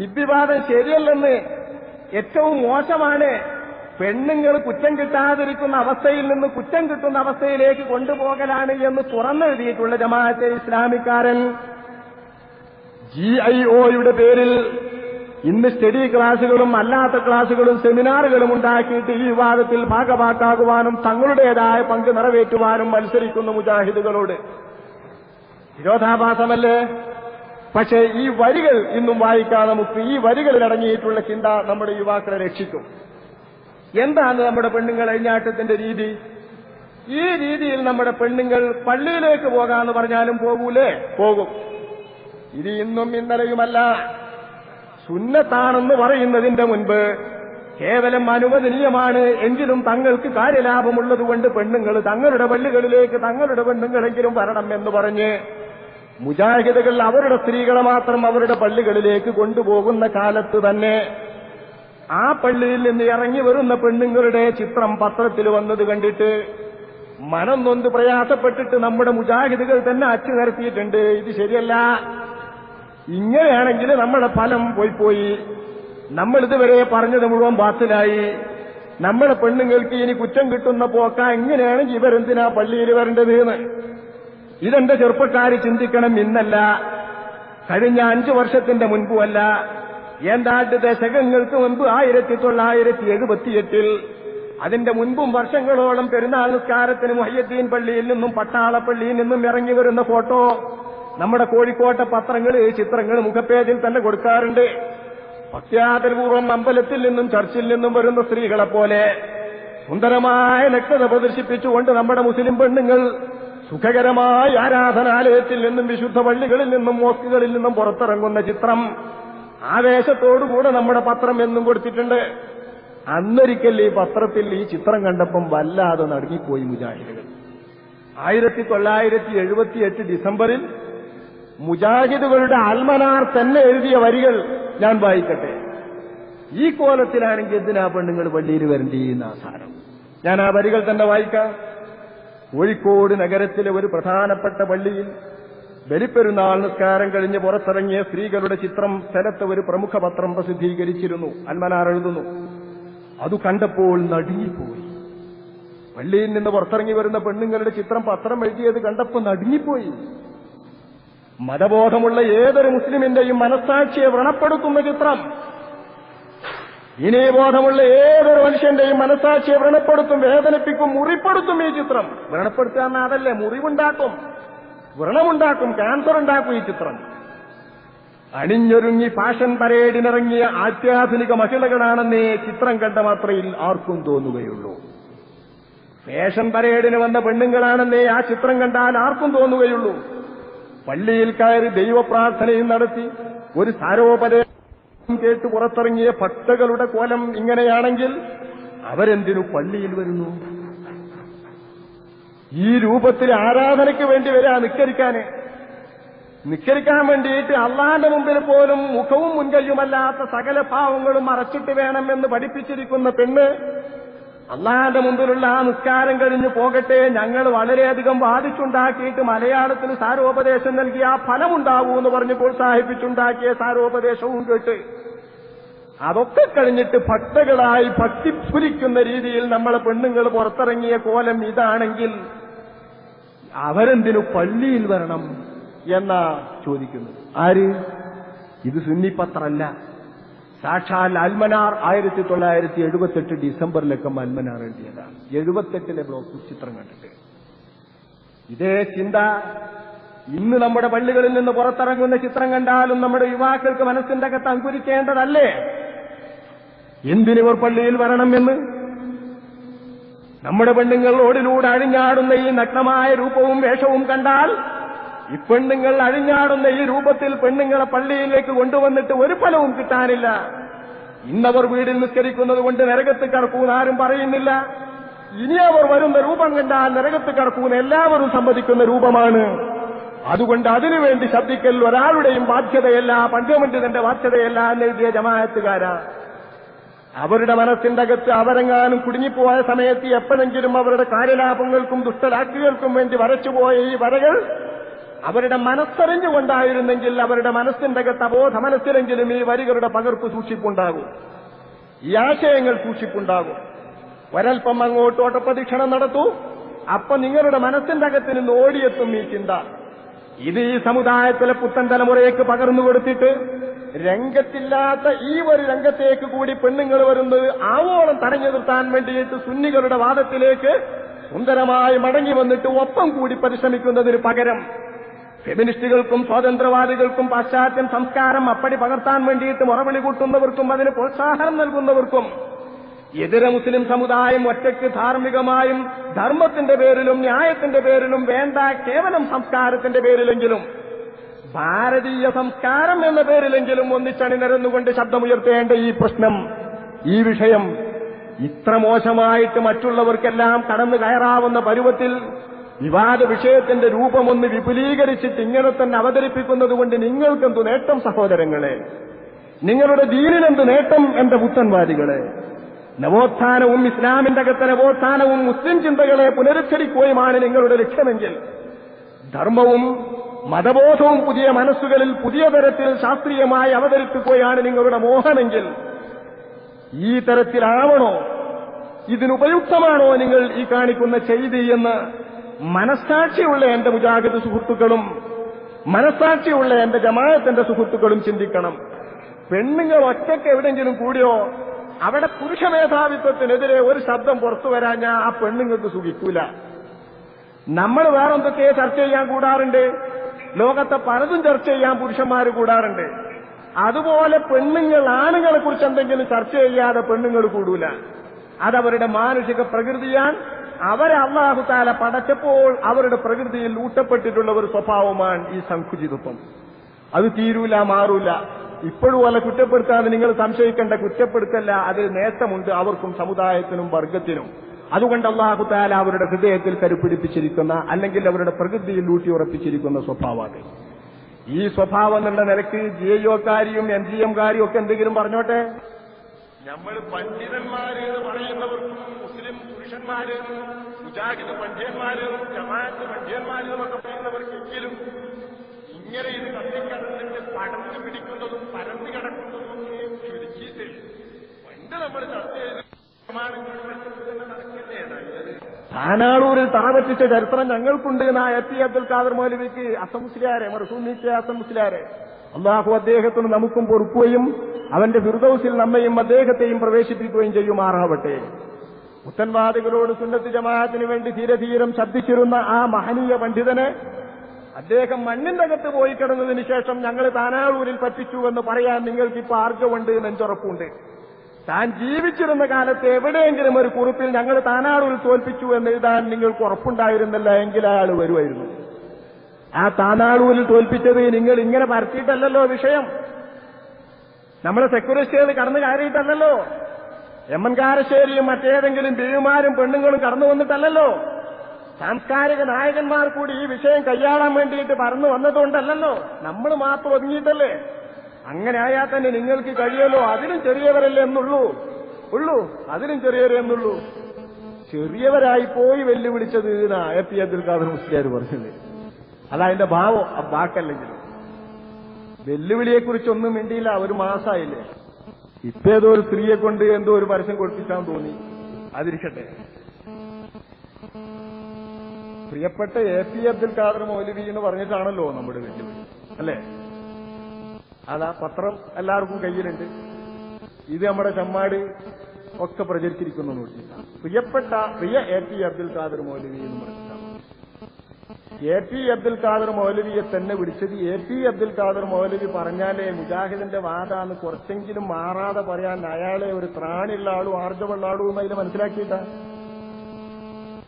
ഹിന്ദിവാദം ശരിയല്ലെന്ന് ഏറ്റവും മോശമാണ് പെണ്ണുങ്ങൾ കുറ്റം കിട്ടാതിരിക്കുന്ന അവസ്ഥയിൽ നിന്ന് കുറ്റം കിട്ടുന്ന അവസ്ഥയിലേക്ക് കൊണ്ടുപോകലാണ് എന്ന് തുറന്നെഴുതിയിട്ടുള്ള ജമാഅത്തെ ഇസ്ലാമിക്കാരൻ ജി ഐ ഒയുടെ പേരിൽ ഇന്ന് സ്റ്റഡി ക്ലാസുകളും അല്ലാത്ത ക്ലാസുകളും സെമിനാറുകളും ഉണ്ടാക്കിയിട്ട് ഈ വിവാദത്തിൽ ഭാഗമാക്കാകുവാനും തങ്ങളുടേതായ പങ്ക് നിറവേറ്റുവാനും മത്സരിക്കുന്ന മുജാഹിദുകളോട്. വിരോധാഭാസമല്ലേ? പക്ഷേ ഈ വരികൾ ഇന്നും വായിക്കാൻ നമുക്ക് ഈ വരികളിൽ അടങ്ങിയിട്ടുള്ള ചിന്ത നമ്മുടെ യുവാക്കളെ രക്ഷിക്കും. എന്താണ് നമ്മുടെ പെണ്ണുങ്ങൾ അഴിഞ്ഞാട്ടത്തിന്റെ രീതി? ഈ രീതിയിൽ നമ്മുടെ പെണ്ണുങ്ങൾ പള്ളിയിലേക്ക് പോകാന്ന് പറഞ്ഞാലും പോകൂലേ? പോകും. ഇത് ഇന്നും ഇന്നലെയുമല്ല. സുന്നത്താണെന്ന് പറയുന്നതിന്റെ മുൻപ് കേവലം അനുവദനീയമാണ് എങ്കിലും തങ്ങൾക്ക് കാര്യലാഭമുള്ളതുകൊണ്ട് പെണ്ണുങ്ങൾ തങ്ങളുടെ പള്ളികളിലേക്ക് തങ്ങളുടെ പെണ്ണുങ്ങളെങ്കിലും വരണം എന്ന് പറഞ്ഞ് മുജാഹിദുകൾ അവരുടെ സ്ത്രീകളെ മാത്രം അവരുടെ പള്ളികളിലേക്ക് കൊണ്ടുപോകുന്ന കാലത്ത് തന്നെ ആ പള്ളിയിൽ നിന്ന് ഇറങ്ങി വരുന്ന പെണ്ണുങ്ങളുടെ ചിത്രം പത്രത്തിൽ വന്നത് കണ്ടിട്ട് മനം നൊന്ത് പ്രയാസപ്പെട്ടിട്ട് നമ്മുടെ മുജാഹിദുകൾ തന്നെ അച്ചു നിരത്തിയിട്ടുണ്ട് ഇത് ശരിയല്ല. ഇങ്ങനെയാണെങ്കിൽ നമ്മുടെ ഫലം പോയിപ്പോയി പോയി. നമ്മൾ ഇതുവരെ പറഞ്ഞത് മുഴുവൻ ബാത്തിലായി. നമ്മുടെ പെണ്ണുങ്ങൾക്ക് ഇനി കുറ്റം കിട്ടുന്ന പോക്ക. എങ്ങനെയാണെങ്കിൽ ഇവരെന്തിനാ പള്ളിയിൽ വരേണ്ടത് എന്ന്. ഇതെന്റെ ചെറുപ്പക്കാർ ചിന്തിക്കണം ഇന്നല്ല. കഴിഞ്ഞ അഞ്ചു വർഷത്തിന്റെ മുൻപുമല്ല. ഏതാണ്ട് ദശകങ്ങൾക്ക് മുൻപ് ആയിരത്തി തൊള്ളായിരത്തി എഴുപത്തിയെട്ടിൽ അതിന്റെ മുൻപും വർഷങ്ങളോളം പെരുന്നാൾ നിസ്കാരത്തിന് മൊഹയ്യദ്ദീൻ പള്ളിയിൽ നിന്നും പട്ടാളപ്പള്ളിയിൽ നിന്നും ഇറങ്ങി വരുന്ന ഫോട്ടോ നമ്മുടെ കോഴിക്കോട്ടെ പത്രങ്ങൾ ചിത്രങ്ങൾ മുഖപ്പേജിൽ തന്നെ കൊടുക്കാറുണ്ട്. ഭക്ത്യാദരപൂർവം അമ്പലത്തിൽ നിന്നും ചർച്ചിൽ നിന്നും വരുന്ന സ്ത്രീകളെപ്പോലെ സുന്ദരമായ ലക്ഷത പ്രദർശിപ്പിച്ചുകൊണ്ട് നമ്മുടെ മുസ്ലിം പെണ്ണുങ്ങൾ സുഖകരമായ ആരാധനാലയത്തിൽ നിന്നും വിശുദ്ധ പള്ളികളിൽ നിന്നും മോസ്കുകളിൽ നിന്നും പുറത്തിറങ്ങുന്ന ചിത്രം. ആവേശത്തോടുകൂടെ നമ്മുടെ പത്രം എന്നും കൊടുത്തിട്ടുണ്ട്. അന്നൊരിക്കൽ ഈ പത്രത്തിൽ ഈ ചിത്രം കണ്ടപ്പം വല്ലാതെ നടുങ്ങിപ്പോയി മുജാഹിദുകൾ. ആയിരത്തി തൊള്ളായിരത്തി എഴുപത്തിയെട്ട് ഡിസംബറിൽ മുജാഹിദുകളുടെ ആൽമനാർ തന്നെ എഴുതിയ വരികൾ ഞാൻ വായിക്കട്ടെ. ഈ കോലത്തിലാണെങ്കിൽ എന്തിനാ പെണ്ണുങ്ങൾ പള്ളിയിൽ വരേണ്ടിയെന്ന സാരം? ഞാൻ ആ വരികൾ തന്നെ വായിക്കാം. കോഴിക്കോട് നഗരത്തിലെ ഒരു പ്രധാനപ്പെട്ട പള്ളിയിൽ ബലിപ്പെരുന്നാൾ നിസ്കാരം കഴിഞ്ഞ് പുറത്തിറങ്ങിയ സ്ത്രീകളുടെ ചിത്രം സ്ഥലത്ത് ഒരു പ്രമുഖ പത്രം പ്രസിദ്ധീകരിച്ചിരുന്നു. അൽമനാർ എഴുതുന്നു അത് കണ്ടപ്പോൾ നടുങ്ങിപ്പോയി. പള്ളിയിൽ നിന്ന് പുറത്തിറങ്ങി വരുന്ന പെണ്ണുങ്ങളുടെ ചിത്രം പത്രം എഴുതിയത് കണ്ടപ്പോൾ നടുങ്ങിപ്പോയി. മതബോധമുള്ള ഏതൊരു മുസ്ലിമിന്റെയും മനസ്സാക്ഷിയെ വ്രണപ്പെടുത്തുന്ന ചിത്രം. ഇനി ബോധമുള്ള ഏതൊരു മനുഷ്യന്റെയും മനസാക്ഷിയെ വ്രണപ്പെടുത്തും വേദനിപ്പിക്കും മുറിപ്പെടുത്തും ഈ ചിത്രം. വ്രണപ്പെടുത്തുക എന്നാൽ അതല്ലേ? മുറിവുണ്ടാക്കും. വ്രണമുണ്ടാക്കും ക്യാൻസർ ഉണ്ടാക്കും ഈ ചിത്രം. അണിഞ്ഞൊരുങ്ങി ഫാഷൻ പരേഡിനിറങ്ങിയ അത്യാധുനിക മഹിളകളാണെന്നേ ചിത്രം കണ്ട മാത്രയിൽ ആർക്കും തോന്നുകയുള്ളൂ. ഫാഷൻ പരേഡിന് വന്ന പെണ്ണുങ്ങളാണെന്നേ ആ ചിത്രം കണ്ടാൽ ആർക്കും തോന്നുകയുള്ളൂ. പള്ളിയിൽ കയറി ദൈവപ്രാർത്ഥനയും നടത്തി ഒരു സാരോപദേശം കേട്ട് പുറത്തിറങ്ങിയ ഭക്തകളുടെ കോലം ഇങ്ങനെയാണെങ്കിൽ അവരെന്തിനു പള്ളിയിൽ വരുന്നു? ഈ രൂപത്തിൽ ആരാധനയ്ക്ക് വേണ്ടി വരാ നിക്കരിക്കാന്. നിക്കരിക്കാൻ വേണ്ടിയിട്ട് അള്ളാന്റെ മുമ്പിൽ പോലും മുഖവും മുൻകൈയുമല്ലാത്ത സകല ഭാവങ്ങളും മറച്ചിട്ട് വേണമെന്ന് പഠിപ്പിച്ചിരിക്കുന്ന പെണ്ണ് അള്ളാന്റെ മുമ്പിലുള്ള ആ നിസ്കാരം കഴിഞ്ഞ് പോകട്ടെ ഞങ്ങൾ വളരെയധികം വാദിച്ചുണ്ടാക്കിയിട്ട് മലയാളത്തിന് സാരോപദേശം നൽകി ആ ഫലമുണ്ടാവൂ എന്ന് പറഞ്ഞ് പ്രോത്സാഹിപ്പിച്ചുണ്ടാക്കിയ സാരോപദേശവും കേട്ട്. അതൊക്കെ കഴിഞ്ഞിട്ട് ഭക്തകളായി ഭക്തിഫുലിക്കുന്ന രീതിയിൽ നമ്മളെ പെണ്ണുങ്ങൾ പുറത്തിറങ്ങിയ കോലം ഇതാണെങ്കിൽ അവരെന്തിനു പള്ളിയിൽ വരണം എന്നാ ചോദിക്കുന്നത്. ആര്? ഇത് സുന്നിപ്പത്രല്ല. സാക്ഷാൽ അൽമനാർ ആയിരത്തി തൊള്ളായിരത്തി എഴുപത്തെട്ട് ഡിസംബറിലൊക്കെ അൽമനാർ എഴുതിയതാണ്. എഴുപത്തെട്ടിലെ ബ്ലോക്ക് ചിത്രം കണ്ടിട്ട്. ഇതേ ചിന്ത ഇന്ന് നമ്മുടെ പള്ളികളിൽ നിന്ന് പുറത്തിറങ്ങുന്ന ചിത്രം കണ്ടാലും നമ്മുടെ യുവാക്കൾക്ക് മനസ്സിന്റെ അകത്ത് അങ്കുരിക്കേണ്ടതല്ലേ? എന്തിനിവർ പള്ളിയിൽ വരണമെന്ന് നമ്മുടെ പെണ്ണുങ്ങൾ റോഡിലൂടെ അഴിഞ്ഞാടുന്ന ഈ നഗ്നമായ രൂപവും വേഷവും കണ്ടാൽ ഈ പെണ്ണുങ്ങൾ അഴിഞ്ഞാടുന്ന ഈ രൂപത്തിൽ പെണ്ണുങ്ങളെ പള്ളിയിലേക്ക് കൊണ്ടുവന്നിട്ട് ഒരു ഫലവും കിട്ടാനില്ല. ഇന്നവർ വീടിൽ നിസ്കരിക്കുന്നത് കൊണ്ട് നരകത്ത് കടക്കൂന്ന് ആരും പറയുന്നില്ല. ഇനി അവർ വരുന്ന രൂപം കണ്ടാൽ നരകത്ത് കടക്കൂന്ന് എല്ലാവരും സമ്മതിക്കുന്ന രൂപമാണ്. അതുകൊണ്ട് അതിനുവേണ്ടി ശബ്ദിക്കൽ ഒരാളുടെയും ബാധ്യതയല്ല പഞ്ചമണ്ഡിതന്റെ ബാധ്യതയല്ല എന്ന് എഴുതിയ ജമാഅത്തുകാരാ. അവരുടെ മനസ്സിന്റെ അകത്ത് അവരെങ്ങാനും കുടുങ്ങിപ്പോയ സമയത്ത് എപ്പോഴെങ്കിലും അവരുടെ കാര്യലാഭങ്ങൾക്കും ദുഷ്ടരാക്കുകൾക്കും വേണ്ടി വരച്ചുപോയ ഈ വരകൾ അവരുടെ മനസ്സറിഞ്ഞുകൊണ്ടായിരുന്നെങ്കിൽ അവരുടെ മനസ്സിന്റെ അകത്ത് അബോധ മനസ്സിലെങ്കിലും ഈ വരികളുടെ പകർപ്പ് സൂക്ഷിപ്പുണ്ടാകും. ഈ ആശയങ്ങൾ സൂക്ഷിപ്പുണ്ടാകും. ഒരൽപ്പം അങ്ങോട്ട് ഓട്ടപ്രദക്ഷിണം നടത്തൂ. അപ്പൊ നിങ്ങളുടെ മനസ്സിന്റെ അകത്ത് നിന്ന് ഓടിയെത്തും ഈ ചിന്ത. ഇത് ഈ സമുദായത്തിലെ പുത്തൻ തലമുറയ്ക്ക് പകർന്നു കൊടുത്തിട്ട് രംഗത്തില്ലാത്ത ഈ ഒരു രംഗത്തേക്ക് കൂടി പെണ്ണുങ്ങൾ വരുന്നത് ആവോളം തടഞ്ഞു നിർത്താൻ വേണ്ടിയിട്ട് സുന്നികളുടെ വാദത്തിലേക്ക് സുന്ദരമായി മടങ്ങി വന്നിട്ട് ഒപ്പം കൂടി പരിശ്രമിക്കുന്നതിന് പകരം ഫെമിനിസ്റ്റുകൾക്കും സ്വാതന്ത്ര്യവാദികൾക്കും പാശ്ചാത്യം സംസ്കാരം അപ്പടി പകർത്താൻ വേണ്ടിയിട്ട് മുറവിളി കൂട്ടുന്നവർക്കും അതിന് പ്രോത്സാഹനം നൽകുന്നവർക്കും എതിര മുസ്ലിം സമുദായം ഒറ്റയ്ക്ക് ധാർമ്മികമായും ധർമ്മത്തിന്റെ പേരിലും ന്യായത്തിന്റെ പേരിലും വേണ്ട കേവലം സംസ്കാരത്തിന്റെ പേരിലെങ്കിലും ഭാരതീയ സംസ്കാരം എന്ന പേരിലെങ്കിലും ഒന്നിച്ചണിനിരന്നുകൊണ്ട് ശബ്ദമുയർത്തേണ്ട ഈ പ്രശ്നം ഈ വിഷയം ഇത്ര മോശമായിട്ട് മറ്റുള്ളവർക്കെല്ലാം കടന്നു കയറാവുന്ന പരുവത്തിൽ വിവാദ വിഷയത്തിന്റെ രൂപമൊന്ന് വിപുലീകരിച്ചിട്ട് ഇങ്ങനെ തന്നെ അവതരിപ്പിക്കുന്നത് കൊണ്ട് നിങ്ങൾക്കെന്തു നേട്ടം സഹോദരങ്ങളെ? നിങ്ങളുടെ ദീനിനെന്ത് നേട്ടം എന്റെ പുത്തൻവാദികളെ നവോത്ഥാനവും ഇസ്ലാമിന്റെ അകത്തെ നവോത്ഥാനവും മുസ്ലിം ചിന്തകളെ പുനരുദ്ധരിക്കുകയുമാണ് നിങ്ങളുടെ ലക്ഷ്യമെങ്കിൽ ധർമ്മവും മതബോധവും പുതിയ മനസ്സുകളിൽ പുതിയ തരത്തിൽ ശാസ്ത്രീയമായി അവതരിപ്പിക്കുകയാണ് നിങ്ങളുടെ മോഹമെങ്കിൽ ഈ തരത്തിലാവണോ? ഇതിനുപയുക്തമാണോ നിങ്ങൾ ഈ കാണിക്കുന്ന ചെയ്തി എന്ന് മനസ്സാക്ഷിയുള്ള എന്റെ മുജാഹിദ് സുഹൃത്തുക്കളും മനസ്സാക്ഷിയുള്ള എന്റെ ജമാഅത്തിന്റെ സുഹൃത്തുക്കളും ചിന്തിക്കണം. പെണ്ണുങ്ങൾ ഒറ്റയ്ക്ക് എവിടെയെങ്കിലും കൂടിയോ അവിടെ പുരുഷ മേധാവിത്വത്തിനെതിരെ ഒരു ശബ്ദം പുറത്തു വരാൻ ആ പെണ്ണുങ്ങൾക്ക് സുഖിക്കൂല. നമ്മൾ വേറെന്തൊക്കെ ചർച്ച ചെയ്യാൻ കൂടാറുണ്ട്? ലോകത്തെ പലതും ചർച്ച ചെയ്യാൻ പുരുഷന്മാർ കൂടാറുണ്ട്. അതുപോലെ പെണ്ണുങ്ങൾ ആണുങ്ങളെ കുറിച്ച് എന്തെങ്കിലും ചർച്ച ചെയ്യാതെ പെണ്ണുങ്ങൾ കൂടൂല. അതവരുടെ മാനുഷിക പ്രകൃതിയാൻ അവരെ അള്ളാഹുത്താല പടച്ചപ്പോൾ അവരുടെ പ്രകൃതിയിൽ ഊട്ടപ്പെട്ടിട്ടുള്ള ഒരു സ്വഭാവമാണ് ഈ സംകുചിതത്വം അത് തീരൂല മാറൂല. ഇപ്പോഴും അല്ല കുറ്റപ്പെടുത്താതെ നിങ്ങൾ സംശയിക്കേണ്ട കുറ്റപ്പെടുത്തല്ല. അതിൽ നേട്ടമുണ്ട് അവർക്കും സമുദായത്തിനും വർഗത്തിനും. അതുകൊണ്ട് അള്ളാഹുത്താല അവരുടെ ഹൃദയത്തിൽ കരുപ്പിടിപ്പിച്ചിരിക്കുന്ന അല്ലെങ്കിൽ അവരുടെ പ്രകൃതിയിൽ ഊട്ടിയുറപ്പിച്ചിരിക്കുന്ന സ്വഭാവമാണ്. ഈ സ്വഭാവം എന്നുള്ള നിലയ്ക്ക് ജി ഐഒക്കാരിയും എം ജി എംകാരിയും ഒക്കെ എന്തെങ്കിലും പറഞ്ഞോട്ടെ? നമ്മൾ പണ്ഡിതന്മാര് പറയുന്നവർക്കും മുസ്ലിം പുരുഷന്മാര് സുജാഗിത പണ്ഡ്യന്മാര് ജമാഅത്ത് പണ്ഡ്യന്മാര് എന്നൊക്കെ പറയുന്നവർക്കെങ്കിലും ഇങ്ങനെ ഇത് കത്തിക്കടന്നിട്ട് പടർന്നു പിടിക്കുന്നതും പരന്നു കിടക്കുന്നതും ഒക്കെ ചുരുക്കിയിട്ട് പണ്ട് നമ്മൾ ചർച്ച ചെയ്ത് താനാളൂരിൽ താമസിച്ച ചരിത്രം ഞങ്ങൾക്കുണ്ട് എന്നാ എത്തി അബ്ദുൽ ഖാദർ മൗലവിക്ക് അസംസ്ലിയാരെ മറുസൂന്നിക്ക് അസംസ്ലിയാരെ അള്ളാഹു അദ്ദേഹത്തിന് നമുക്കും പൊറുക്കുകയും അവന്റെ ഫിർദൌസിൽ നമ്മയും അദ്ദേഹത്തെയും പ്രവേശിപ്പിക്കുകയും ചെയ്യുമാറാവട്ടെ. മുത്തൻവാദികളോട് സുന്നത്ത് ജമാഅത്തിന് വേണ്ടി ധീരധീരം ശബ്ദിച്ചിരുന്ന ആ മഹനീയ പണ്ഡിതനെ അദ്ദേഹം മണ്ണിന്റെ അകത്ത് പോയി കിടന്നതിന് ശേഷം ഞങ്ങൾ താനാളൂരിൽ പറ്റിച്ചു എന്ന് പറയാൻ നിങ്ങൾക്ക് ഇപ്പൊ ആർജവുണ്ട് നെഞ്ചുറപ്പുണ്ട്. താൻ ജീവിച്ചിരുന്ന കാലത്ത് എവിടെയെങ്കിലും ഒരു കുറിപ്പിൽ ഞങ്ങൾ താനാളൂരിൽ തോൽപ്പിച്ചു എന്ന് എഴുതാൻ നിങ്ങൾക്ക് ഉറപ്പുണ്ടായിരുന്നില്ല എങ്കിൽ അയാൾ വരുമായിരുന്നു. ആ താനാളൂരിൽ തോൽപ്പിച്ചത് നിങ്ങൾ ഇങ്ങനെ പരത്തിയിട്ടല്ലല്ലോ വിഷയം. നമ്മളെ സെക്യൂരിസ്റ്റുകൾ കടന്നു കയറിയിട്ടല്ലല്ലോ. എം എൻ കാരശ്ശേരിയും മറ്റേതെങ്കിലും ദേവിമാരും പെണ്ണുങ്ങളും കടന്നു വന്നിട്ടല്ലല്ലോ. സാംസ്കാരിക നായകന്മാർ കൂടി ഈ വിഷയം കൈയാളാൻ വേണ്ടിയിട്ട് പറന്നു വന്നതുകൊണ്ടല്ലല്ലോ. നമ്മൾ മാത്രം ഒതുങ്ങിയിട്ടല്ലേ? അങ്ങനെ ആയാൽ തന്നെ നിങ്ങൾക്ക് കഴിയല്ലോ അതിലും ചെറിയവരല്ലേ എന്നുള്ളൂ. ഉള്ളൂ അതിലും ചെറിയവരെ എന്നുള്ളൂ. ചെറിയവരായി പോയി വെല്ലുവിളിച്ചത് എ പി അബ്ദുൽ ഖാദർ മുസ്ലിയാർ പറഞ്ഞത് എന്റെ ഭാവം ആ വാക്കല്ലെങ്കിലും. വെല്ലുവിളിയെക്കുറിച്ചൊന്നും മിണ്ടിയില്ല ഒരു മാസമായില്ലേ ഇപ്പൊ ഏതോ ഒരു സ്ത്രീയെ കൊണ്ട് എന്തോ ഒരു പരസ്യം കൊടുപ്പിക്കാൻ തോന്നി. അതിരിക്കട്ടെ. പ്രിയപ്പെട്ട എ പി അബ്ദുൽ ഖാദർ മൗലവി എന്ന് പറഞ്ഞിട്ടാണല്ലോ നമ്മുടെ വെല്ലുവിളി അല്ലേ? അതാ പത്രം എല്ലാവർക്കും കയ്യിലുണ്ട്. ഇത് നമ്മുടെ ചമ്മാട് ഒക്കെ പ്രചരിച്ചിരിക്കുന്നു പ്രിയപ്പെട്ട പ്രിയ എ പി അബ്ദുൽ ഖാദർ മൗലവി എന്ന് പറഞ്ഞിട്ടാണ്. എ പി അബ്ദുൽ ഖാദർ മൗലവിയെ തന്നെ വിളിച്ചത് എ പി അബ്ദുൽ ഖാദർ മൗലവി പറഞ്ഞാലേ മുജാഹിദിന്റെ വാദാന്ന് കുറച്ചെങ്കിലും മാറാതെ പറയാൻ അയാളെ ഒരു ത്രാണിയുള്ള ആളും ആർജവുള്ള ആളും അതിൽ മനസ്സിലാക്കിയിട്ട.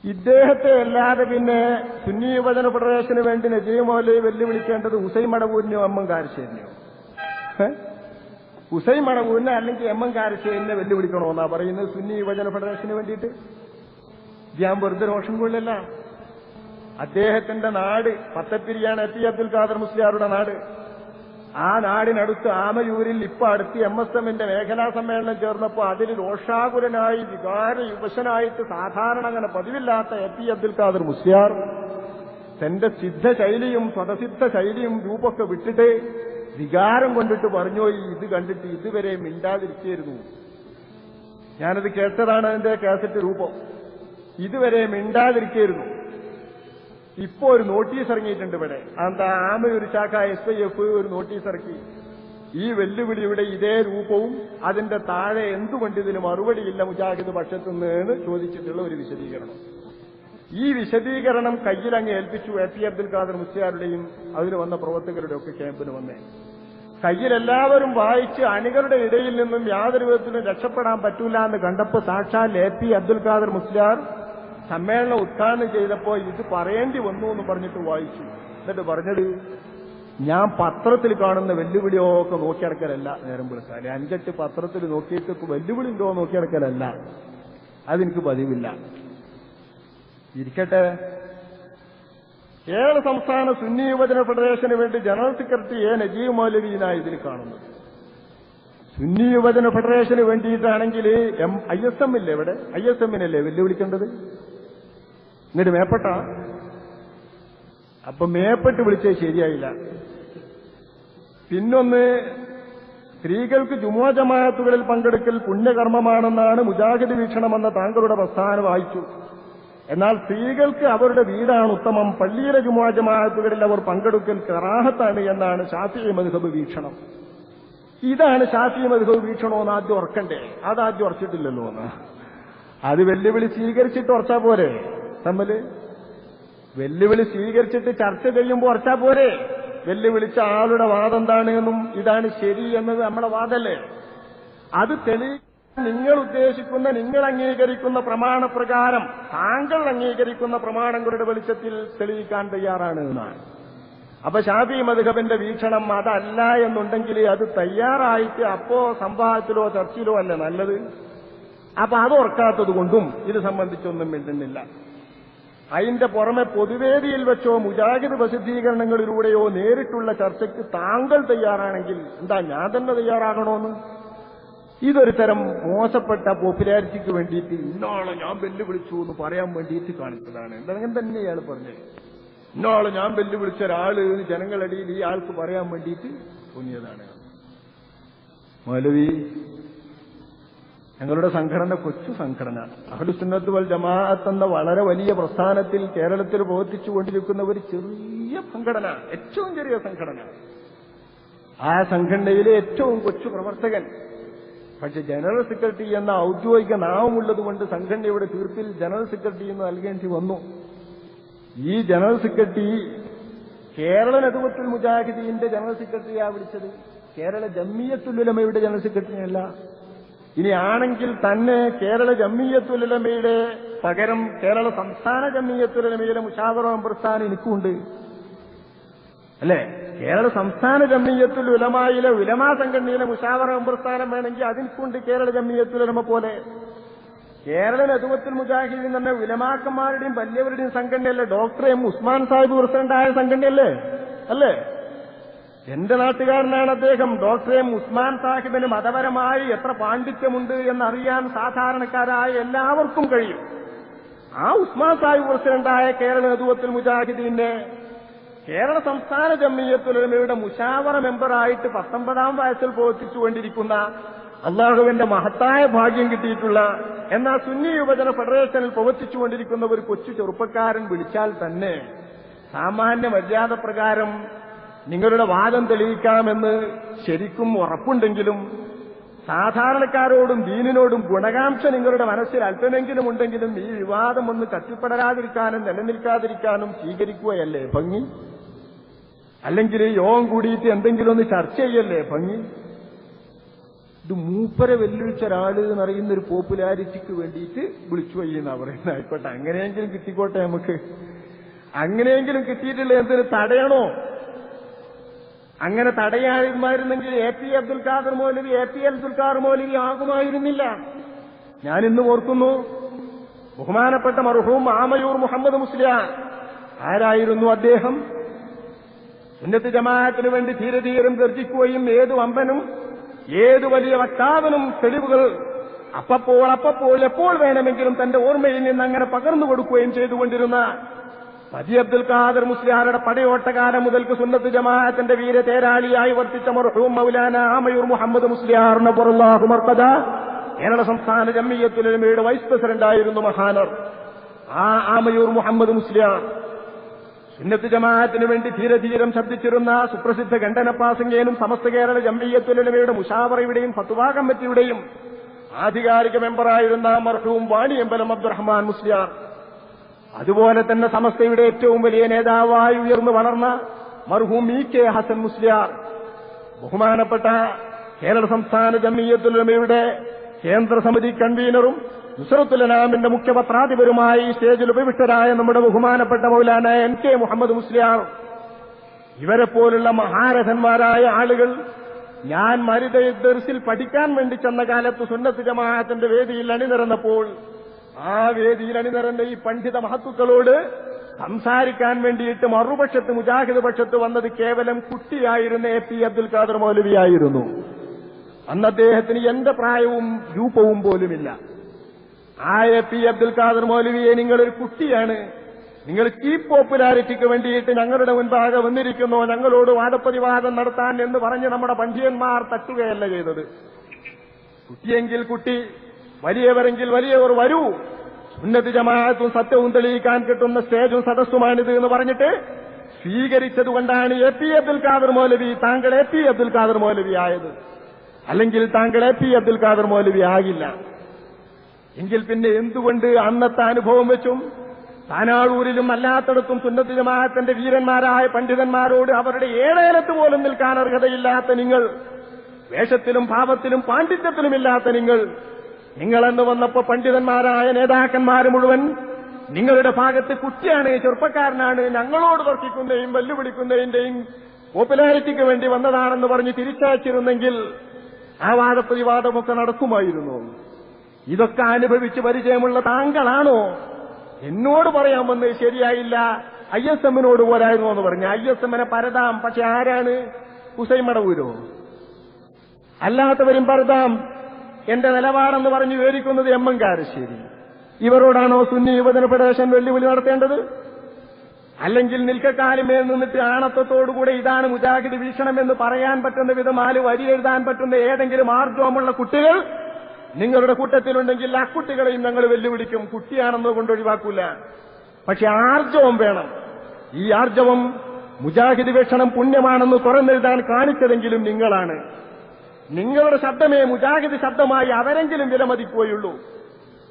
ഇദ്ദേഹത്തെ അല്ലാതെ പിന്നെ സുന്നി യുവജന ഫെഡറേഷന് വേണ്ടി നജീബ് മൗലവി വെല്ലുവിളിക്കേണ്ടത് ഹുസൈൻ മടവൂരിനെയോ എം എം കാരശ്ശേരിനെയോ ഹുസൈൻ മടവൂരിനെ അല്ലെങ്കിൽ എം എം കാരശ്ശേരിനെ വെല്ലുവിളിക്കണമെന്നാ പറയുന്നത് സുന്നി യുവജന ഫെഡറേഷന് വേണ്ടിയിട്ട്? ഞാൻ വെറുതെ രോഷം കൊള്ളല്ല അദ്ദേഹത്തിന്റെ നാട് പത്തപ്പിരിയാണ് എ പി അബ്ദുൽ ഖാദർ മുസ്ലിയാരുടെ നാട്. ആ നാടിനടുത്ത് ആമയൂരിൽ ഇപ്പൊ അടുത്ത് എം എസ് എമ്മിന്റെ മേഖലാ സമ്മേളനം ചേർന്നപ്പോൾ അതിൽ രോഷാകുലനായി വികാര യുവശനായിട്ട് സാധാരണ അങ്ങനെ പതിവില്ലാത്ത എ പി അബ്ദുൽ ഖാദർ മുസ്ലിയാർ തന്റെ സിദ്ധ ശൈലിയും സ്വതസിദ്ധ ശൈലിയും രൂപമൊക്കെ വിട്ടിട്ട് വികാരം കൊണ്ടിട്ട് പറഞ്ഞോയി ഇത് കണ്ടിട്ട് ഇതുവരെ മിണ്ടാതിരിക്കായിരുന്നു ഞാനത് കേട്ടതാണ് അതിന്റെ കേസറ്റ് രൂപം. ഇതുവരെ മിണ്ടാതിരിക്കായിരുന്നു ഇപ്പോ ഒരു നോട്ടീസ് ഇറങ്ങിയിട്ടുണ്ട് ഇവിടെ. എന്താ ഒരു ശാഖ എസ് ഐ എഫ് ഒരു നോട്ടീസ് ഇറക്കി. ഈ വെല്ലുവിളിയുടെ ഇതേ രൂപവും അതിന്റെ താഴെ എന്തുകൊണ്ട് ഇതിന് മറുപടിയില്ല മുജാഹിദ് പക്ഷത്തുനിന്ന് ചോദിച്ചിട്ടുള്ള ഒരു വിശദീകരണം. ഈ വിശദീകരണം കയ്യിലങ്ങ് ഏൽപ്പിച്ചു എ പി അബ്ദുൽ ഖാദർ മുസ്ലിയാരുടെയും അതിന് വന്ന പ്രവർത്തകരുടെ ഒക്കെ ക്യാമ്പിന് വന്നേ. കയ്യിൽ എല്ലാവരും വായിച്ച് അണികളുടെ ഇടയിൽ നിന്നും യാതൊരു വിധത്തിലും രക്ഷപ്പെടാൻ പറ്റൂല എന്ന് കണ്ടപ്പോൾ സാക്ഷാൽ എ പി അബ്ദുൽ ഖാദർ മുസ്ലിയാർ സമ്മേളനം ഉദ്ഘാടനം ചെയ്തപ്പോൾ ഇത് പറയേണ്ടി വന്നു എന്ന് പറഞ്ഞിട്ട് വായിച്ചു. എന്നിട്ട് പറഞ്ഞത് ഞാൻ പത്രത്തിൽ കാണുന്ന വെല്ലുവിളിയൊക്കെ നോക്കിയടക്കലല്ല. നേരം വിളിക്കാൻ അഞ്ചെട്ട് പത്രത്തിൽ നോക്കിയിട്ട് വെല്ലുവിളി ഉണ്ടോ നോക്കിയടക്കലല്ല. അതെനിക്ക് പതിവില്ല. ഇരിക്കട്ടെ. കേരള സംസ്ഥാന സുന്നി യുവജന ഫെഡറേഷന് വേണ്ടി ജനറൽ സെക്രട്ടറി എ നജീബ് മൗലവീനാണ് ഇതിൽ കാണുന്നത്. സുന്നി യുവജന ഫെഡറേഷന് വേണ്ടിയിട്ടാണെങ്കിൽ എം ഐ എസ് എം ഇല്ലേ ഇവിടെ? ഐ എസ് എമ്മിനല്ലേ വെല്ലുവിളിക്കേണ്ടത്? എന്നിട്ട് മേപ്പെട്ട? അപ്പൊ മേപ്പെട്ട് വിളിച്ചേ ശരിയായില്ല. പിന്നൊന്ന് സ്ത്രീകൾക്ക് ജുമുഅ ജമാഅത്തുകളിൽ പങ്കെടുക്കൽ പുണ്യകർമ്മമാണെന്നാണ് മുജാഹിദ് വീക്ഷണമെന്ന താങ്കളുടെ പ്രസ്ഥാനം വായിച്ചു. എന്നാൽ സ്ത്രീകൾക്ക് അവരുടെ വീടാണ് ഉത്തമം. പള്ളിയിലെ ജുമുഅ ജമാഅത്തുകളിൽ അവർ പങ്കെടുക്കൽ കറാഹത്താണ് എന്നാണ് ശാസ്ത്രീയ മധുഹബ് വീക്ഷണം. ഇതാണ് ശാസ്ത്രീയ മധുഹബ് വീക്ഷണമെന്ന് ആദ്യം ഉറക്കണ്ടേ അതാദ്യം ഉറച്ചിട്ടില്ലല്ലോ എന്ന് അത് വെല്ലുവിളി സ്വീകരിച്ചിട്ട് ഉറച്ചാ പോരെ? തമ്മിൽ വെല്ലുവിളി സ്വീകരിച്ചിട്ട് ചർച്ച ചെയ്യുമ്പോൾ ഉറച്ചാ പോരെ. വെല്ലുവിളിച്ച ആളുടെ വാദം എന്താണ് എന്നും ഇതാണ് ശരി എന്നത് നമ്മുടെ വാദല്ലേ? അത് തെളിയി നിങ്ങൾ ഉദ്ദേശിക്കുന്ന നിങ്ങൾ അംഗീകരിക്കുന്ന പ്രമാണപ്രകാരം താങ്കൾ അംഗീകരിക്കുന്ന പ്രമാണങ്ങളുടെ വെളിച്ചത്തിൽ തെളിയിക്കാൻ തയ്യാറാണ് എന്നാണ്. അപ്പൊ ഷാഫി മധുഹബിന്റെ വീക്ഷണം അതല്ല എന്നുണ്ടെങ്കിൽ അത് തയ്യാറായിട്ട് അപ്പോ സംവാദത്തിലോ ചർച്ചയിലോ അല്ല നല്ലത്. അപ്പൊ അത് ഓർക്കാത്തത് കൊണ്ടും ഇത് സംബന്ധിച്ചൊന്നും മിണ്ടുന്നില്ല. അതിന്റെ പുറമെ പൊതുവേദിയിൽ വെച്ചോ മുജാഹിദ് പ്രസിദ്ധീകരണങ്ങളിലൂടെയോ നേരിട്ടുള്ള ചർച്ചയ്ക്ക് താങ്കൾ തയ്യാറാണെങ്കിൽ എന്താ ഞാൻ തന്നെ തയ്യാറാകണോന്ന് ഇതൊരു തരം മോശപ്പെട്ട പോപ്പുലാരിറ്റിക്ക് വേണ്ടിയിട്ട് ഇന്നാളെ ഞാൻ വെല്ലുവിളിച്ചു എന്ന് പറയാൻ വേണ്ടിയിട്ട് കാണിച്ചതാണ്. എന്താ തന്നെ ഇയാൾ പറഞ്ഞത് ഇന്നാളെ ഞാൻ വെല്ലുവിളിച്ച ഒരാൾ ജനങ്ങളിടയിൽ ഈ ആൾക്ക് പറയാൻ വേണ്ടിയിട്ട് തോന്നിയതാണ്. മൗലവി ഞങ്ങളുടെ സംഘടന കൊച്ചു സംഘടന. അഹലുസുന്നത്ത് വൽ ജമാഅത്ത് എന്ന വളരെ വലിയ പ്രസ്ഥാനത്തിൽ കേരളത്തിൽ പ്രവർത്തിച്ചുകൊണ്ടിരിക്കുന്ന ഒരു ചെറിയ സംഘടന ഏറ്റവും ചെറിയ സംഘടന. ആ സംഘടനയിലെ ഏറ്റവും കൊച്ചു പ്രവർത്തകൻ. പക്ഷെ ജനറൽ സെക്രട്ടറി എന്ന ഔദ്യോഗിക നാമമുള്ളതുകൊണ്ട് സംഘടനയുടെ തീർപ്പിൽ ജനറൽ സെക്രട്ടറി എന്ന് നൽകേണ്ടി വന്നു. ഈ ജനറൽ സെക്രട്ടറി കേരള നെതുവത്തിൽ മുജാഹിദീന്റെ ജനറൽ സെക്രട്ടറിയാ വിളിച്ചത്. കേരള ജമ്മിയത്തുലുലമയുടെ ജനറൽ സെക്രട്ടറിയല്ല. ഇനി ആണെങ്കിൽ തന്നെ കേരള ജമ്മിയത്തുലമയുടെ പകരം കേരള സംസ്ഥാന ജമ്മിയത്തുലമയിലെ മുഷാവറ പ്രസ്ഥാനം എനിക്കുണ്ട്. അല്ലേ? കേരള സംസ്ഥാന ജമ്മിയത്തുൽ ഉലമായിലെ ഉലമാ സംഘടനയിലെ മുഷാവറ പ്രസ്ഥാനം വേണമെങ്കിൽ അതിൽക്കുണ്ട് കേരള ജമ്മിയത്തുൽ ഉലമ പോലെ. കേരള നദുവത്തുൽ മുജാഹിദീൻ തന്നെ ഉലമാക്കന്മാരുടെയും വലിയവരുടെയും സംഘടനയല്ലേ? ഡോക്ടർ എം ഉസ്മാൻ സാഹിബ് പ്രസിഡന്റായ സംഘടനയല്ലേ? അല്ലേ? എന്റെ നാട്ടുകാരനാണ് അദ്ദേഹം. ഡോക്ടർ ഉസ്മാൻ സാഹിബിന് മതപരമായി എത്ര പാണ്ഡിത്യമുണ്ട് എന്നറിയാൻ സാധാരണക്കാരായ എല്ലാവർക്കും കഴിയും. ആ ഉസ്മാൻ സാഹിബ് പ്രസിഡന്റായ കേരള നേതൃത്വത്തിൽ മുജാഹിദീന്റെ കേരള സംസ്ഥാന ജമ്മിയത്തുലമയുടെ മുഷാവറ മെമ്പറായിട്ട് പത്തൊമ്പതാം വയസ്സിൽ പ്രവർത്തിച്ചുകൊണ്ടിരിക്കുന്ന അള്ളാഹുവിന്റെ മഹത്തായ ഭാഗ്യം കിട്ടിയിട്ടുള്ള എന്നാൽ സുന്നി യുവജന ഫെഡറേഷനിൽ പ്രവർത്തിച്ചുകൊണ്ടിരിക്കുന്ന ഒരു കൊച്ചു ചെറുപ്പക്കാരൻ വിളിച്ചാൽ തന്നെ സാമാന്യ മര്യാദ പ്രകാരം നിങ്ങളുടെ വാദം തെളിയിക്കാമെന്ന് ശരിക്കും ഉറപ്പുണ്ടെങ്കിലും സാധാരണക്കാരോടും ദീനിനോടും ഗുണകാംക്ഷ നിങ്ങളുടെ മനസ്സിൽ അല്പമെങ്കിലും ഉണ്ടെങ്കിലും ഈ വിവാദം ഒന്ന് കത്തിപ്പടരാതിരിക്കാനും നിലനിൽക്കാതിരിക്കാനും സ്വീകരിക്കുകയല്ലേ ഭംഗി? അല്ലെങ്കിൽ യോഗം കൂടിയിട്ട് എന്തെങ്കിലും ഒന്ന് ചർച്ച ചെയ്യല്ലേ ഭംഗി? ഇത് മൂപ്പരെ വെല്ലുവിളിച്ച ഒരാൾ എന്നറിയുന്ന ഒരു പോപ്പുലാരിറ്റിക്ക് വേണ്ടിയിട്ട് വിളിച്ചു വയ്യെന്നാ പറയുന്നത്. ആയിക്കോട്ടെ അങ്ങനെയെങ്കിലും കിട്ടിക്കോട്ടെ നമുക്ക്. അങ്ങനെയെങ്കിലും കിട്ടിയിട്ടില്ല എന്തിന് തടയണോ? അങ്ങനെ തടയാമായിരുന്നെങ്കിൽ A P Abdul Khader Maulavi A P Abdul Khader Maulavi ആകുമായിരുന്നില്ല. ഞാൻ ഇന്ന് ഓർക്കുന്നു ബഹുമാനപ്പെട്ട മർഹൂം ആമയൂർ മുഹമ്മദ് മുസ്ലിയാർ ആരായിരുന്നു അദ്ദേഹം? സുന്നത്ത് ജമാഅത്തിന് വേണ്ടി ധീരധീരം ഗർജിക്കുകയും ഏത് വമ്പനും ഏത് വലിയ വക്താവിനും തെളിവുകൾ അപ്പപ്പോൾ അപ്പപ്പോൾ എപ്പോൾ വേണമെങ്കിലും തന്റെ ഓർമ്മയിൽ നിന്ന് അങ്ങനെ പകർന്നു കൊടുക്കുകയും ചെയ്തുകൊണ്ടിരുന്ന മജി അബ്ദുൽ ഖാദർ മുസ്ലിയാരുടെ പടയോട്ടകാലം മുതൽക്ക് സുന്നത്ത് ജമാഅത്തിന്റെ വീര തേരാളിയായി വർത്തിച്ച മർഹൂം മൗലാന ആമയൂർ മുഹമ്മദ് മുസ്ലിയാറിന് പുറല്ലാഹു മർക്കദ കേരള സംസ്ഥാന ജമ്മിയത്തുലമയുടെ വൈസ് പ്രസിഡന്റായിരുന്നു മഹാനർ. ആ ആമയൂർ മുഹമ്മദ് മുസ്ലിയാർ സുന്നത്ത് ജമാഅത്തിന് വേണ്ടി ധീരധീരം ശബ്ദിച്ചിരുന്ന സുപ്രസിദ്ധ ഖണ്ഡനപ്പാസിംഗേനും സമസ്ത കേരള ജമ്മിയത്തുലമയുടെ മുഷാവറയുടെയും ഫത്തുവാ കമ്മിറ്റിയുടെയും ആധികാരിക മെമ്പറായിരുന്ന മർഹൂം വാണിയമ്പലം അബ്ദുറഹ്മാൻ മുസ്ലിയാർ. അതുപോലെ തന്നെ സമസ്തയുടെ ഏറ്റവും വലിയ നേതാവായി ഉയർന്നു വളർന്ന മർഹൂം ഇ കെ ഹസൻ മുസ്ലിയാർ ബഹുമാനപ്പെട്ട കേരള സംസ്ഥാന ജമീയത്തുലമയുടെ കേന്ദ്ര സമിതി കൺവീനറും നുസറത്തുലനാമിന്റെ മുഖ്യ പത്രാധിപരുമായി സ്റ്റേജിൽ ഉപവിഷ്ടരായ നമ്മുടെ ബഹുമാനപ്പെട്ട മൗലാന എൻ കെ മുഹമ്മദ് മുസ്ലിയാർ. ഇവരെ പോലുള്ള മഹാരഥന്മാരായ ആളുകൾ ഞാൻ മരുത ദർസിൽ പഠിക്കാൻ വേണ്ടി ചെന്ന കാലത്ത് സുന്നത്ത് ജമാഅത്തിന്റെ വേദിയിൽ അണിനിരന്നപ്പോൾ ആ വേദിയിൽ അണിനിരന്ന ഈ പണ്ഡിത മഹത്തുക്കളോട് സംസാരിക്കാൻ വേണ്ടിയിട്ട് മറുപക്ഷത്ത് മുജാഹിദ് പക്ഷത്ത് വന്നത് കേവലം കുട്ടിയായിരുന്ന എ പി അബ്ദുൽ ഖാദർ മൗലവിയായിരുന്നു. അന്ന് അദ്ദേഹത്തിന് എന്റെ പ്രായവും രൂപവും പോലുമില്ല. ആ എ പി അബ്ദുൽ ഖാദർ മൗലവിയെ നിങ്ങളൊരു കുട്ടിയാണ്. നിങ്ങൾ ചീപ്പ് പോപ്പുലാരിറ്റിക്ക് വേണ്ടിയിട്ട് ഞങ്ങളുടെ മുൻപാകെ വന്നിരിക്കുന്നു. ഞങ്ങളോട് വാദപ്രതിവാദം നടത്താൻ എന്ന് പറഞ്ഞ് നമ്മുടെ പണ്ഡിതന്മാർ തട്ടുകയല്ല ചെയ്തത്. കുട്ടിയെങ്കിൽ കുട്ടി വലിയവരെങ്കിൽ വലിയവർ വരൂ. ഉന്നതി ജമാഅത്തും സത്യവും തെളിയിക്കാൻ കിട്ടുന്ന സ്റ്റേജും സദസ്സുമാണിത് എന്ന് പറഞ്ഞിട്ട് സ്വീകരിച്ചതുകൊണ്ടാണ് എ പി അബ്ദുൽ ഖാദർ മൗലവി താങ്കൾ എ പി അബ്ദുൽ ഖാദർ മൗലവി ആയത്. അല്ലെങ്കിൽ താങ്കൾ എ പി അബ്ദുൽ ഖാദർ മൗലവി ആകില്ല. എങ്കിൽ പിന്നെ എന്തുകൊണ്ട് അന്നത്തെ അനുഭവം വെച്ചും താനാളൂരിലും അല്ലാത്തടത്തും സുന്നത്ത് ജമാഅത്തിന്റെ വീരന്മാരായ പണ്ഡിതന്മാരോട് അവരുടെ ഏഴേലത്ത് പോലും നിൽക്കാൻ അർഹതയില്ലാത്ത നിങ്ങൾ വേഷത്തിലും ഭാവത്തിലും പാണ്ഡിത്യത്തിലുമില്ലാത്ത നിങ്ങൾ നിങ്ങളെന്ന് വന്നപ്പോ പണ്ഡിതന്മാരായ നേതാക്കന്മാർ മുഴുവൻ നിങ്ങളുടെ ഭാഗത്ത് കുട്ടിയാണ് ചെറുപ്പക്കാരനാണ് ഞങ്ങളോട് തർക്കിക്കുന്നതിനും വെല്ലുവിളിക്കുന്നതിന്റെയും പോപ്പുലാരിറ്റിക്ക് വേണ്ടി വന്നതാണെന്ന് പറഞ്ഞ് തിരിച്ചയച്ചിരുന്നെങ്കിൽ ആ വാദപ്രതിവാദമൊക്കെ നടക്കുമായിരുന്നു. ഇതൊക്കെ അനുഭവിച്ച് പരിചയമുള്ള താങ്കളാണോ? എന്നോട് പറയാൻ വന്നത് ശരിയായില്ല. ഐ എസ് എമ്മിനോട് പോരായിരുന്നു എന്ന് പറഞ്ഞു. ഐ എസ് എമ്മിനെ പരതാം. പക്ഷെ ആരാണ്? ഹുസൈൻ മടവൂരോ. അല്ലാത്തവരും പരതാം. എന്റെ നിലപാടെന്ന് പറഞ്ഞ് വിവരിക്കുന്നത് എം എം കാരശ്ശേരി. ഇവരോടാണോ സുന്നി യുവജന ഫെഡറേഷൻ വെല്ലുവിളി നടത്തേണ്ടത്? അല്ലെങ്കിൽ നിൽക്കക്കാലുമേൽ നിന്നിട്ട് ആണത്വത്തോടുകൂടെ ഇതാണ് മുജാഹിദ് വീക്ഷണം എന്ന് പറയാൻ പറ്റുന്ന വിധം ആൽ വരി എഴുതാൻ പറ്റുന്ന ഏതെങ്കിലും ആർജവമുള്ള കുട്ടികൾ? നിങ്ങളുടെ കൂട്ടത്തിലുണ്ടെങ്കിൽ ആ കുട്ടികളെയും ഞങ്ങൾ വെല്ലുവിളിക്കും. കുട്ടിയാണെന്ന് കൊണ്ട് ഒഴിവാക്കൂല. പക്ഷെ ആർജവം വേണം. ഈ ആർജവം മുജാഹിദ് വീക്ഷണം പുണ്യമാണെന്ന് തുറന്നെഴുതാൻ കാണിച്ചതെങ്കിലും നിങ്ങളാണ്. നിങ്ങളുടെ ശബ്ദമേ മുജാഹിദ് ശബ്ദമായി അവരെങ്കിലും വിലമതിക്കുകയുള്ളൂ.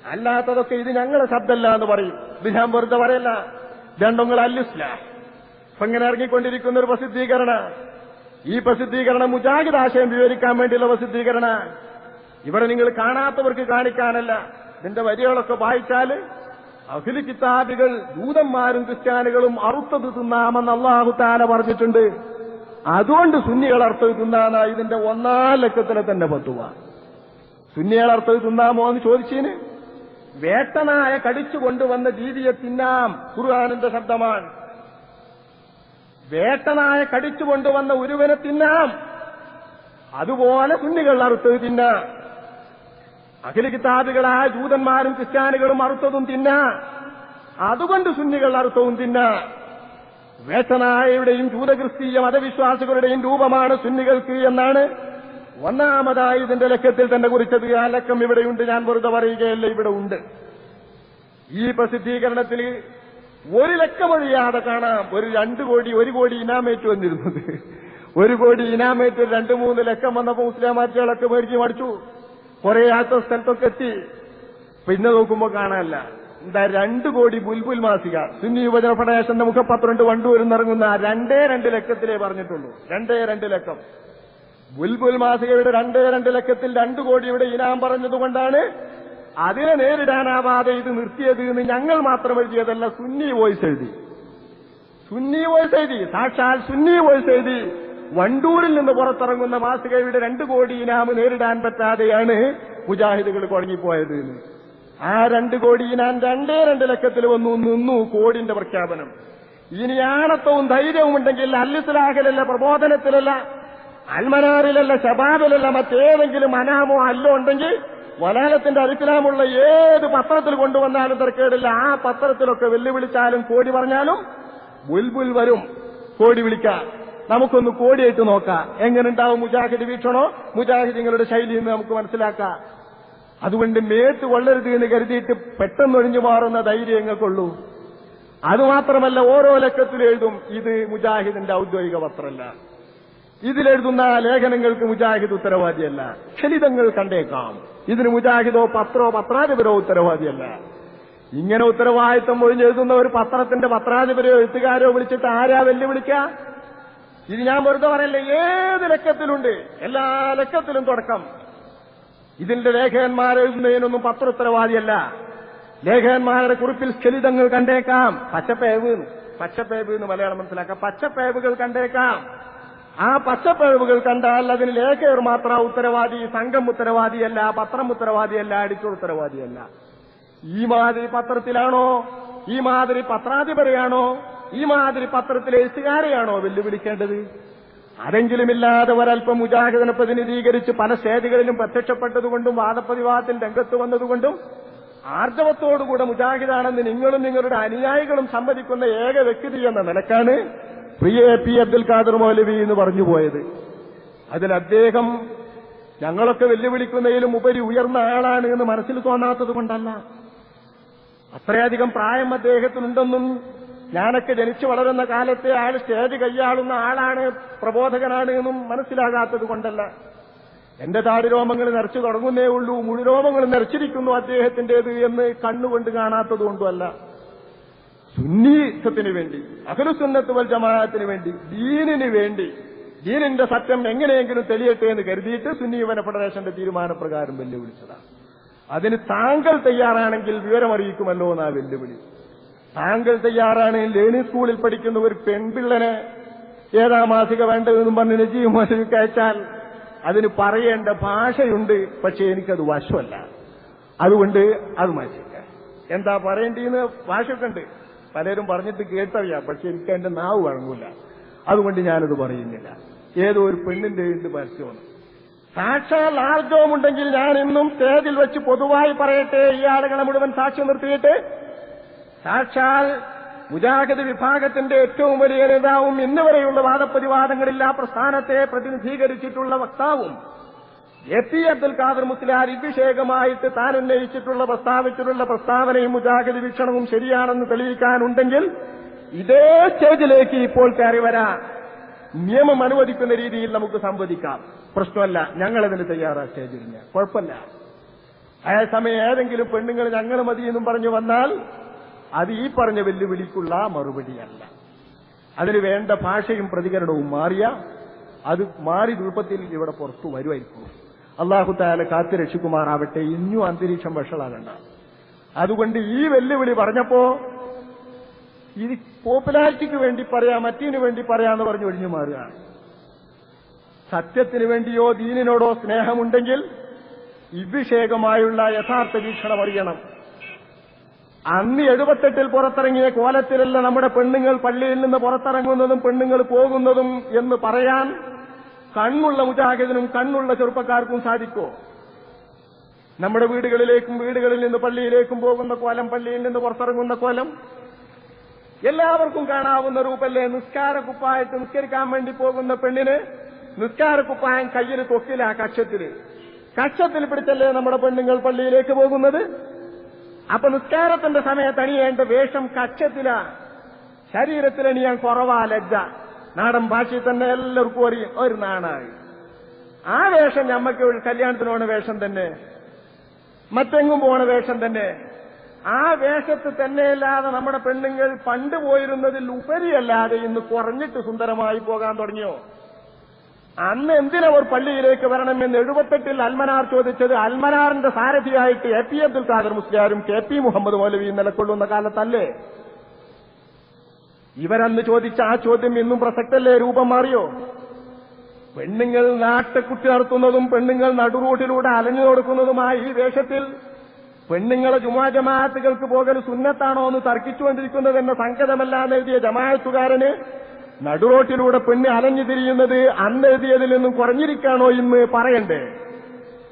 അല്ലാത്തതൊക്കെ ഇത് ഞങ്ങളുടെ ശബ്ദമല്ല എന്ന് പറയും. ഇത് ഞാൻ വെറുതെ പറയല്ല. രണ്ടൊങ്ങൾ അല്ലുസ്ല ഇപ്പൊ ഇങ്ങനെ ഇറങ്ങിക്കൊണ്ടിരിക്കുന്ന ഒരു പ്രസിദ്ധീകരണ. ഈ പ്രസിദ്ധീകരണം മുജാഹിദ് ആശയം വിവരിക്കാൻ വേണ്ടിയുള്ള പ്രസിദ്ധീകരണ. ഇവിടെ നിങ്ങൾ കാണാത്തവർക്ക് കാണിക്കാനല്ല. ഇതിന്റെ വരികളൊക്കെ വായിച്ചാൽ അഖിൽ കിതാബികൾ ദൂതന്മാരും ക്രിസ്ത്യാനികളും അറുത്തത് തിന്നാമെന്ന് അള്ളാഹു താല പറഞ്ഞിട്ടുണ്ട്. അതുകൊണ്ട് സുന്നികൾ അർത്ഥം തിന്നാന്ന ഇതിന്റെ ഒന്നാം ലക്കത്തിലെ തന്നെ പത്തുക സുന്നികൾ അർത്ഥം തിന്നാമോ എന്ന് ചോദിച്ചതിന് വേട്ടനായ കടിച്ചു കൊണ്ടുവന്ന ജീവിയെ തിന്നാം ഖുർആാനിന്റെ ശബ്ദമാണ്. വേട്ടനായ കടിച്ചു കൊണ്ടുവന്ന ഒരുവനെ തിന്നാം. അതുപോലെ സുന്നികൾ അറുത്തത് തിന്നാം. അഖില കിതാബികളായ ജൂതന്മാരും ക്രിസ്ത്യാനികളും അറുത്തതും തിന്ന. അതുകൊണ്ട് സുന്നികൾ അറുത്തവും തിന്ന. വേട്ടനായയുടെയും ജൂതക്രിസ്തീയ മതവിശ്വാസികളുടെയും രൂപമാണ് സുന്നികൾക്ക് എന്നാണ് ഒന്നാമതായി ഇതിന്റെ ലക്ഷ്യത്തിൽ തന്നെ കുറിച്ചത് ആ ലക്കം ഇവിടെയുണ്ട് ഞാൻ വെറുതെ പറയുകയല്ല ഇവിടെ ഉണ്ട്. ഈ പ്രസിദ്ധീകരണത്തിൽ ഒരു ലക്കമൊഴിയാതെ കാണാം ഒരു രണ്ടു കോടി ഒരു കോടി ഇനാമേറ്റ് വന്നിരുന്നത്. ഒരു കോടി ഇനാമേറ്റ് രണ്ടു മൂന്ന് ലക്കം വന്നപ്പോൾ മുസ്ലിം മാറ്റുകളൊക്കെ മേടിച്ച് മടിച്ചു. കുറെ ആത്ത സ്ഥലത്തൊക്കെ എത്തി. പിന്നെ നോക്കുമ്പോ കാണാനല്ല. എന്താ രണ്ട് കോടി ബുൽബുൽ മാസിക? സുന്നി യുവജന ഫെഡറേഷന്റെ മുഖപത്രണ്ട് ആ രണ്ടേ രണ്ട് ലക്കത്തിലേ പറഞ്ഞിട്ടുള്ളൂ. രണ്ടേ രണ്ട് ലക്കം. ബുൽബുൽ മാസികയുടെ രണ്ടേ രണ്ട് ലക്കത്തിൽ രണ്ടു കോടിയുടെ ഇനാം പറഞ്ഞതുകൊണ്ടാണ് അതിനെ നേരിടാനാവാതെ ഇത് നിർത്തിയത് എന്ന് ഞങ്ങൾ മാത്രം എഴുതിയതല്ല സുന്നി വോയിസ് എഴുതി. സുന്നി വോയിസ് എഴുതി. സാക്ഷാൽ സുന്നി വോയിസ് എഴുതി. വണ്ടൂരിൽ നിന്ന് പുറത്തിറങ്ങുന്ന മാസികയുടെ രണ്ടു കോടി ഇനാമ് നേരിടാൻ പറ്റാതെയാണ് മുജാഹിദുകൾ കുഴങ്ങിപ്പോയത്. ആ രണ്ട് കോടി ഞാൻ രണ്ടേ രണ്ട് ലക്കത്തിൽ വന്നു നിന്നു കോടിന്റെ പ്രഖ്യാപനം. ഇനി ആണത്വവും ധൈര്യവും ഉണ്ടെങ്കിൽ അല്ലിസ്ലാഹിലല്ല പ്രബോധനത്തിലല്ല അൽമനാറിലല്ല ശബാബിലല്ല മറ്റേതെങ്കിലും അനാമോ അല്ലോ ഉണ്ടെങ്കിൽ വലാലത്തിന്റെ അരിക്കലാമുള്ള ഏത് പത്രത്തിൽ കൊണ്ടുവന്നാലും തിരക്കേടില്ല. ആ പത്രത്തിലൊക്കെ വെല്ലുവിളിച്ചാലും കോടി പറഞ്ഞാലും ബുൽബുൽ വരും. കോടി വിളിക്കാം. നമുക്കൊന്ന് കോടിയായിട്ട് നോക്കാം. എങ്ങനെയുണ്ടാവും മുജാഹിദ് വീക്ഷണോ? മുജാഹിദിങ്ങളുടെ ശൈലി എന്ന് നമുക്ക് മനസ്സിലാക്കാം. അതുകൊണ്ട് മേത്ത് കൊള്ളരുത് എന്ന് കരുതിയിട്ട് പെട്ടെന്ന് ഒഴിഞ്ഞു മാറുന്ന ധൈര്യം എങ്ങൾക്കുള്ളൂ? അതുമാത്രമല്ല ഓരോ ലക്കത്തിലും എഴുതും ഇത് മുജാഹിദിന്റെ ഔദ്യോഗിക പത്രമല്ല. ഇതിലെഴുതുന്ന ലേഖനങ്ങൾക്ക് മുജാഹിദ് ഉത്തരവാദിയല്ല. ഖലിതങ്ങൾ കണ്ടേക്കാം. ഇതിന് മുജാഹിദോ പത്രോ പത്രാധിപരോ ഉത്തരവാദിയല്ല. ഇങ്ങനെ ഉത്തരവാദിത്വം ഒഴിഞ്ഞെഴുതുന്ന ഒരു പത്രത്തിന്റെ പത്രാധിപരോ എഴുത്തുകാരോ വിളിച്ചിട്ട് ആരാ വെല്ലുവിളിക്ക? ഇത് ഞാൻ വെറുതെ പറയല്ലേ ഏത് ലക്കത്തിലുണ്ട്? എല്ലാ ലക്കത്തിലും തുടക്കം. ഇതിന്റെ ലേഖകന്മാരെഴുതുന്നതിനൊന്നും പത്ര ഉത്തരവാദിയല്ല ലേഖകന്മാരുടെ കുറിപ്പിൽ സ്ഖലിതങ്ങൾ കണ്ടേക്കാം. പച്ചപ്പേവ് പച്ചപ്പേവ് എന്ന് മലയാളം മനസ്സിലാക്കാം. പച്ചപ്പേവുകൾ കണ്ടേക്കാം. ആ പച്ചപ്പേവുകൾ കണ്ടാൽ അതിന് ലേഖകർ മാത്രം ഉത്തരവാദി സംഘം ഉത്തരവാദിയല്ല പത്രം ഉത്തരവാദിയല്ല അടിച്ചു ഉത്തരവാദിയല്ല. ഈ മാതിരി പത്രത്തിലാണോ? ഈ മാതിരി പത്രാധിപരെയാണോ? ഈ മാതിരി പത്രത്തിലെ എഴുത്തുകാരെയാണോ വെല്ലുവിളിക്കേണ്ടത്? അതെങ്കിലുമില്ലാതെ ഒരൽപ്പം മുജാഹിദിനെ പ്രതിനിധീകരിച്ച് പല സ്റ്റേജുകളിലും പ്രത്യക്ഷപ്പെട്ടതുകൊണ്ടും വാദപ്രതിവാദത്തിൽ രംഗത്ത് വന്നതുകൊണ്ടും ആർജവത്തോടുകൂടെ മുജാഹിദാണെന്ന് നിങ്ങളും നിങ്ങളുടെ അനുയായികളും സമ്മതിക്കുന്ന ഏക വ്യക്തി എന്ന നിലക്കാണ് പ്രിയ എ പി അബ്ദുൽ ഖാദർ മൗലവി എന്ന് പറഞ്ഞു പോയത്. അതിൽ അദ്ദേഹം ഞങ്ങളൊക്കെ വെല്ലുവിളിക്കുന്നതിലും ഉപരി ഉയർന്ന ആളാണ് എന്ന് മനസ്സിൽ തോന്നാത്തത് കൊണ്ടല്ല. അത്രയധികം പ്രായം അദ്ദേഹത്തിനുണ്ടെന്നും ഞാനൊക്കെ ജനിച്ചു വളരുന്ന കാലത്തെ അയാൾ സ്റ്റേജ് കൈയാളുന്ന ആളാണ് പ്രബോധകനാണ് എന്നും മനസ്സിലാകാത്തത് കൊണ്ടല്ല. എന്റെ താരരോമങ്ങൾ നിറച്ചു തുടങ്ങുന്നേ ഉള്ളൂ മുഴുരോമങ്ങൾ നിറച്ചിരിക്കുന്നു അദ്ദേഹത്തിന്റേത് എന്ന് കണ്ണുകൊണ്ട് കാണാത്തത് കൊണ്ടുമല്ല. സുന്നീസത്തിന് വേണ്ടി അഖലുസുന്നത്ത് വൽ ജമാഅത്തിന് വേണ്ടി ദീനിന് വേണ്ടി ദീനിന്റെ സത്യം എങ്ങനെയെങ്കിലും തെളിയട്ടെ എന്ന് കരുതിയിട്ട് സുന്നി യുവന ഫെഡറേഷന്റെ തീരുമാനപ്രകാരം വെല്ലുവിളിച്ചതാണ്. അതിന് താങ്കൾ തയ്യാറാണെങ്കിൽ വിവരമറിയിക്കുമല്ലോ എന്നാ വെല്ലുവിളി. താങ്കൾ തയ്യാറാണ് ലേണി സ്കൂളിൽ പഠിക്കുന്ന ഒരു പെൺപിള്ളനെ ഏതാ മാസിക വേണ്ടതെന്നും പറഞ്ഞ് നജീവ് മാസിക അയച്ചാൽ അതിന് പറയേണ്ട ഭാഷയുണ്ട് പക്ഷെ എനിക്കത് വശമല്ല. അതുകൊണ്ട് അത് മാറ്റിക്കാം എന്താ പറയേണ്ടതെന്ന് ഭാഷയൊക്കെ ഉണ്ട് പലരും പറഞ്ഞിട്ട് കേട്ടറിയാം പക്ഷെ എനിക്ക് എന്റെ നാവ് വഴങ്ങൂല. അതുകൊണ്ട് ഞാനത് പറയുന്നില്ല. ഏതോ ഒരു പെണ്ണിന്റെ ഇത് പരസ്യമാണ്. സാക്ഷാൽ ആർജവമുണ്ടെങ്കിൽ ഞാൻ ഇന്നും സ്റ്റേജിൽ വെച്ച് പൊതുവായി പറയട്ടെ ഈ ആളുകളെ മുഴുവൻ സാക്ഷ്യം നിർത്തിയിട്ട് സാക്ഷാൽ മുജാഹിദ് വിഭാഗത്തിന്റെ ഏറ്റവും വലിയ നേതാവും ഇന്ന് വരെയുള്ള വാദപ്രതിവാദങ്ങളിൽ ആ പ്രസ്ഥാനത്തെ പ്രതിനിധീകരിച്ചിട്ടുള്ള വക്താവും എ പി അബ്ദുൽ ഖാദർ മുസ്ലിയാർ ഇഭിഷേകമായിട്ട് താൻ ഉന്നയിച്ചിട്ടുള്ള പ്രസ്താവിച്ചിട്ടുള്ള പ്രസ്താവനയും മുജാഹിദ് വീക്ഷണവും ശരിയാണെന്ന് തെളിയിക്കാനുണ്ടെങ്കിൽ ഇതേ സ്റ്റേജിലേക്ക് ഇപ്പോൾ കയറി വരാ നിയമം അനുവദിക്കുന്ന രീതിയിൽ നമുക്ക് സംവദിക്കാം. പ്രശ്നമല്ല ഞങ്ങളതിന് തയ്യാറാ സ്റ്റേജിൽ കുഴപ്പമില്ല. അതേസമയം ഏതെങ്കിലും പെണ്ണുങ്ങൾ ഞങ്ങൾ മതിയെന്നും പറഞ്ഞു വന്നാൽ അത് ഈ പറഞ്ഞ വെല്ലുവിളിക്കുള്ള മറുപടിയല്ല. അതിന് വേണ്ട ഭാഷയും പ്രതികരണവും മാറിയ അത് മാറി രൂപത്തിൽ ഇവിടെ പുറത്തു വരുമായിരിക്കും. അള്ളാഹു താല കാത്തു രക്ഷിക്കുമാറാവട്ടെ. ഇനിയും അന്തരീക്ഷം വഷളാകണ്ട. അതുകൊണ്ട് ഈ വെല്ലുവിളി പറഞ്ഞപ്പോ ഇത് പോപ്പുലാരിറ്റിക്ക് വേണ്ടി പറയാ മറ്റീന് വേണ്ടി പറയാന്ന് പറഞ്ഞു ഒഴിഞ്ഞു മാറുകയാണ് സത്യത്തിനു വേണ്ടിയോ ദീനിനോടോ സ്നേഹമുണ്ടെങ്കിൽ ഇഭിഷേകമായുള്ള യഥാർത്ഥ വീക്ഷണം അറിയണം. അന്ന് എഴുപത്തെട്ടിൽ പുറത്തിറങ്ങിയ കോലത്തിലല്ല നമ്മുടെ പെണ്ണുങ്ങൾ പള്ളിയിൽ നിന്ന് പുറത്തിറങ്ങുന്നതും പെണ്ണുങ്ങൾ പോകുന്നതും എന്ന് പറയാൻ കണ്ണുള്ള മുജാഹിദിനും കണ്ണുള്ള ചെറുപ്പക്കാർക്കും സാധിക്കോ? നമ്മുടെ വീടുകളിലേക്കും വീടുകളിൽ നിന്ന് പള്ളിയിലേക്കും പോകുന്ന കോലം പള്ളിയിൽ നിന്ന് പുറത്തിറങ്ങുന്ന കോലം എല്ലാവർക്കും കാണാവുന്ന രൂപല്ലേ? നിസ്കാര കുപ്പായിട്ട് നിസ്കരിക്കാൻ വേണ്ടി പോകുന്ന പെണ്ണിന് നിസ്കാര കുപ്പായം കയ്യിൽ തൊക്കില്ല കക്ഷത്തിൽ കക്ഷത്തിൽ പിടിച്ചല്ലേ നമ്മുടെ പെണ്ണുങ്ങൾ പള്ളിയിലേക്ക് പോകുന്നത്? അപ്പൊ നിസ്കാരത്തിന്റെ സമയത്ത് അണിയേണ്ട വേഷം കക്ഷത്തില. ശരീരത്തിൽ അണിയാൻ കുറവാ ലജ്ജ. നാടൻ ഭാഷയിൽ തന്നെ എല്ലാവർക്കും അറിയും ഒരു നാണായി. ആ വേഷം ഞമ്മക്ക് ഒരു കല്യാണത്തിന് പോണ വേഷം തന്നെ. മറ്റെങ്ങും പോണ വേഷം തന്നെ. ആ വേഷത്ത് തന്നെയല്ലാതെ നമ്മുടെ പെണ്ണുങ്ങൾ പണ്ട് പോയിരുന്നതിൽ ഉപരിയല്ലാതെ ഇന്ന് കുറഞ്ഞിട്ട് സുന്ദരമായി പോകാൻ തുടങ്ങിയോ? അന്ന് എന്തിനവർ പള്ളിയിലേക്ക് വരണമെന്ന് എഴുപത്തെട്ടിൽ അൽമനാർ ചോദിച്ചത് അൽമനാറിന്റെ സാരഥിയായിട്ട് എ പി അബ്ദുൽ ഖാദർ മുസ്ലിയാരും കെ പി മുഹമ്മദ് മൗലവിയും നിലക്കൊള്ളുന്ന കാലത്തല്ലേ? ഇവരന്ന് ചോദിച്ച ആ ചോദ്യം ഇന്നും പ്രസക്തല്ലേ? രൂപം മാറിയോ? പെണ്ണുങ്ങൾ നാട്ടുകുട്ടി നടത്തുന്നതും പെണ്ണുങ്ങൾ നടുറൂട്ടിലൂടെ അലഞ്ഞു കൊടുക്കുന്നതുമായ ഈ വേഷത്തിൽ പെണ്ണുങ്ങളെ ജുമാ ജമാഅത്തുകൾക്ക് പോകൽ സുന്നത്താണോ എന്ന് തർക്കിച്ചുകൊണ്ടിരിക്കുന്നത് എന്ന സങ്കടമല്ലാന്ന് എഴുതിയ ജമാഅത്തുകാരന് നടുറോട്ടിലൂടെ പെണ്ണ് അലഞ്ഞു തിരിയുന്നത് അന്ന് എഴുതിയതിൽ നിന്നും കുറഞ്ഞിരിക്കാണോ ഇന്ന് പറയണ്ടേ?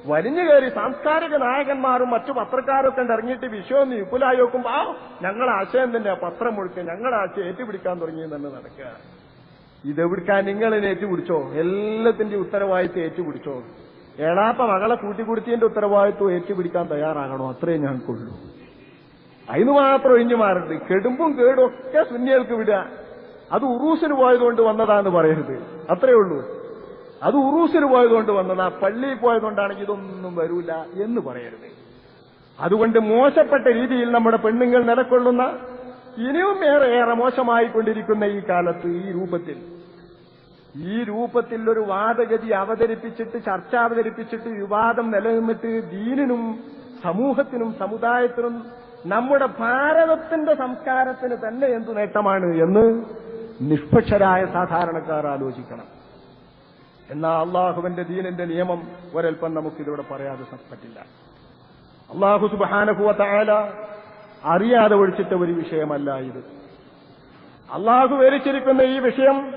വലിഞ്ഞു കയറി സാംസ്കാരിക നായകന്മാരും മറ്റു പത്രക്കാരൊക്കെ ഇറങ്ങിയിട്ട് വിഷയം വിപുലായി നോക്കുമ്പോ ഞങ്ങളെ ആശയം തന്നെ പത്രം മുഴുക്കുക ഞങ്ങളെ ആശയം ഏറ്റുപിടിക്കാൻ തുടങ്ങി തന്നെ നടക്കുക. ഇതെവിടുക്കാൻ നിങ്ങൾ ഏറ്റുപിടിച്ചോ? എല്ലാത്തിന്റെ ഉത്തരവാദിത്വം ഏറ്റുപിടിച്ചോ? ഏടാപ്പ മകളെ കൂട്ടിക്കുടിച്ചതിന്റെ ഉത്തരവാദിത്വം ഏറ്റുപിടിക്കാൻ തയ്യാറാകണോ? അത്രേ ഞങ്ങൾക്കുള്ളൂ. അതിന് മാത്രം ഒഴിഞ്ഞു മാറുന്നുണ്ട് കെടുമ്പും കേടും ഒക്കെ സുന്നികൾക്ക് വിടുക. അത് ഉറൂസിന് പോയതുകൊണ്ട് വന്നതാന്ന് പറയരുത്. അത്രേ ഉള്ളൂ. അത് ഉറൂസിന് പോയതുകൊണ്ട് വന്നതാ പള്ളിയിൽ പോയതുകൊണ്ടാണെങ്കിൽ ഇതൊന്നും വരൂല എന്ന് പറയരുത്. അതുകൊണ്ട് മോശപ്പെട്ട രീതിയിൽ നമ്മുടെ പെണ്ണുങ്ങൾ നിലക്കൊള്ളുന്ന ഇനിയും ഏറെ ഏറെ മോശമായിക്കൊണ്ടിരിക്കുന്ന ഈ കാലത്ത് ഈ രൂപത്തിൽ. ഈ രൂപത്തിൽ ഒരു വാദഗതി അവതരിപ്പിച്ചിട്ട് ചർച്ച അവതരിപ്പിച്ചിട്ട് വിവാദം നിലനിന്നിട്ട് ദീനിനും സമൂഹത്തിനും സമുദായത്തിനും നമ്മുടെ ഭാരതത്തിന്റെ സംസ്കാരത്തിന് തന്നെ എന്തു നേട്ടമാണ് എന്ന് നിഷ്പക്ഷരായ സാധാരണക്കാർ ആലോചിക്കണം. എന്നാൽ അള്ളാഹുവിന്റെ ദീനിന്റെ നിയമം ഒരൽപ്പം നമുക്കിതിവിടെ പറയാതെ പറ്റില്ല. അള്ളാഹു സുബാനഹുവല അറിയാതെ ഒഴിച്ചിട്ട ഒരു വിഷയമല്ല ഇത്. അള്ളാഹു വരിച്ചിരിക്കുന്ന ഈ വിഷയം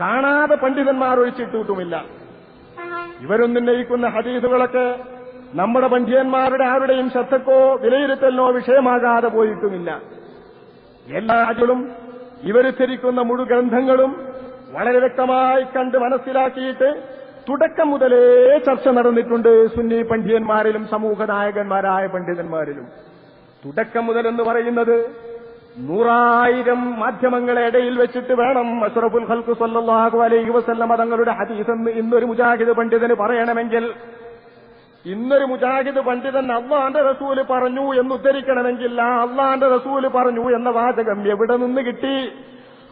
കാണാതെ പണ്ഡിതന്മാർ ഒഴിച്ചിട്ടുമില്ല ഇവരൊന്നുന്നയിക്കുന്ന ഹദീസുകളൊക്കെ നമ്മുടെ പണ്ഡിതന്മാരുടെ ആരുടെയും ശ്രദ്ധക്കോ വിലയിരുത്തലിനോ വിഷയമാകാതെ പോയിട്ടുമില്ല. എല്ലാ ആജുകളും ഇവരുദ്ധരിക്കുന്ന മുഴു ഗ്രന്ഥങ്ങളും വളരെ വ്യക്തമായി കണ്ട് മനസ്സിലാക്കിയിട്ട് തുടക്കം മുതലേ ചർച്ച നടന്നിട്ടുണ്ട് സുന്നി പണ്ഡിതന്മാരിലും സമൂഹ നായകന്മാരായ പണ്ഡിതന്മാരിലും. തുടക്കം മുതൽ എന്ന് പറയുന്നത് നൂറായിരം മാധ്യമങ്ങളെ ഇടയിൽ വെച്ചിട്ട് വേണം അഷറഫുൽ ഹൽക്കു സല്ലാഹു അലൈഹി വസല്ലം തങ്ങളുടെ ഹദീസ് എന്ന് ഇന്നൊരു മുജാഹിദ് പണ്ഡിതന് പറയണമെങ്കിൽ ഇന്നൊരു മുജാഹിദ് പണ്ഡിതൻ അള്ളാന്റെ റസൂൽ പറഞ്ഞു എന്ന് ഉദ്ധരിക്കണമെങ്കിൽ ആ അള്ളാന്റെ റസൂൽ പറഞ്ഞു എന്ന വാചകം എവിടെ നിന്ന് കിട്ടി?